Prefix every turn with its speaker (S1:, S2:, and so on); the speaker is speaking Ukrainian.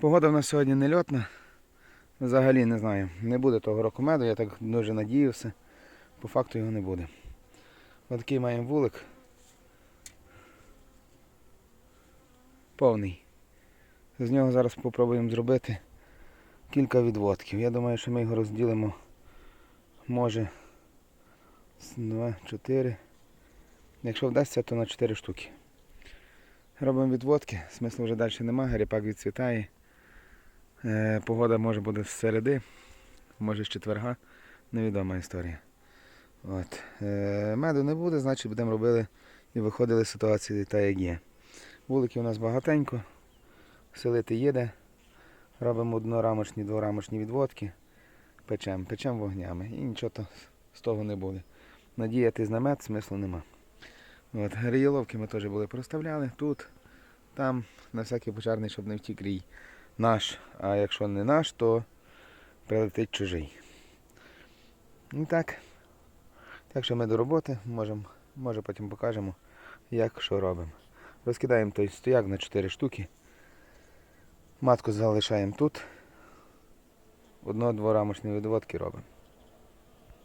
S1: Погода в нас сьогодні не льотна. Взагалі не знаю. Не буде того року меду, я так дуже надіявся. По факту його не буде. Ось такий маємо вулик. Повний. З нього зараз спробуємо зробити кілька відводків. Я думаю, що ми його розділимо може з 2, 4. Якщо вдасться, то на 4 штуки. Робимо відводки, смислу вже далі немає, ріпак відцвітає. Е, погода може буде з середи, може з четверга. Невідома історія. От. Е, меду не буде, значить будемо робили і виходили з ситуації та як є. Вуликів у нас багатенько, селити їде. Робимо однорамочні, дворамочні відводки, печемо, печемо вогнями і нічого з того не буде. Надіятись на мед смислу нема. От, Грієловки ми теж були проставляли тут, там, на всякий пожарний, щоб не втік рій наш. А якщо не наш, то прилетить чужий. Ну так. Так що ми до роботи, можемо, може потім покажемо, як що робимо. Розкидаємо той стояк на 4 штуки. Матку залишаємо тут. Одно-дворамочні відводки робимо.